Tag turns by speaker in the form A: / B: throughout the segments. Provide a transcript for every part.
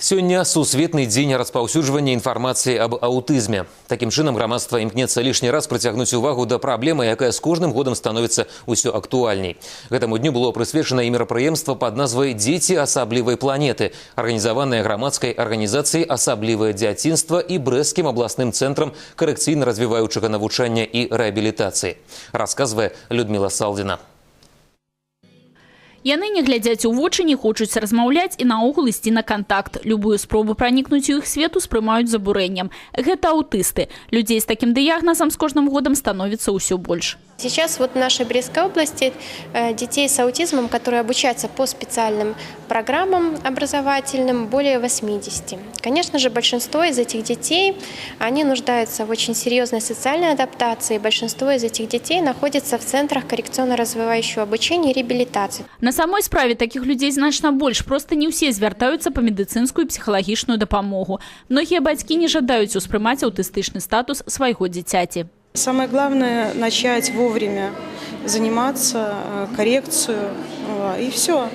A: Сёння сусветны дзень распаўсюджвання інфармацыі аб аўтызме. Такім чынам грамадства імкнецца лішні раз прыцягнуць увагу да праблемы, якая з кожным годам становіцца ўсё актуальней. Гэтаму дню было прысвечана і мерапрыемства пад назвай дзеці асаблівай планеты, арганізаванае грамадскай арганізацыяй асаблівае дзяцінства і брэсцкім абласным цэнтрам карэкцыйна-развіваючага навучання і рэабілітацыі. Расказвае Людмила Салдина.
B: Яны не глядзяць у вочы, не хочуць размаўляць і наогул ісці на кантакт. Любую спробу пранікнуць у іх свету спрымаюць з абурэннем. Гэта аўтысты. Людзей з такім дыягназам з кожным годам становіцца ўсё больш.
C: Сейчас вот в нашей Брестской области э, детей с аутизмом, которые обучаются по специальным программам образовательным, более 80. Конечно же, большинство из этих детей, они нуждаются в очень серьезной социальной адаптации. Большинство из этих детей находится в центрах коррекционно-развивающего обучения и реабилитации.
B: На самой справе такіх людзей значна больш. Проста не ўсе звяртаюцца па медыцынскую і псіхалагічную дапамогу. Многія бацькі не жадаюць успрымаць аўтыстычны статус свайго дзіцяці.
D: Самое главное начать вовремя заниматься, э, коррекцию э, и все.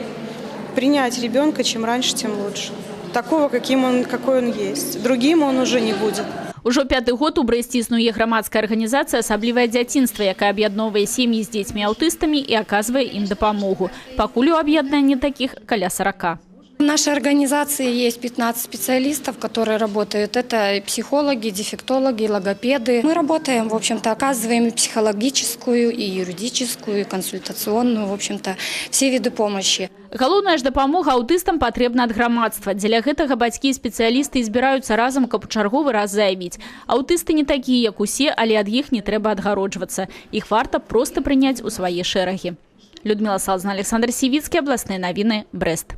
D: Принять ребенка чем раньше, тем лучше. Такого, каким он, какой он есть. Другим он уже не будет.
B: Ужо пяты год у Брэсце існуе грамадская арганізацыя асаблівае дзяцінства, якая аб'ядноўвае сем'і з дзецьмі аўтыстамі і аказвае ім дапамогу. Пакуль у аб'яднанні такіх каля 40.
E: В нашей организации есть 15 специалистов, которые работают. Это и психологи, дефектологи, логопеды. Мы работаем, в общем-то, оказываем и психологическую, и юридическую, и консультационную, в общем-то, все виды помощи.
B: Галоўная ж дапамога аўтыстам патрэбна ад грамадства. Дзеля гэтага бацькі і спецыялісты збіраюцца разам, каб у чарговы раз заявіць. Аўтысты не такія, як усе, але ад іх не трэба адгароджвацца. Іх варта проста прыняць у свае шэрагі. Людмила Салзна, Александр Сівіцкі, абласныя навіны, Брест.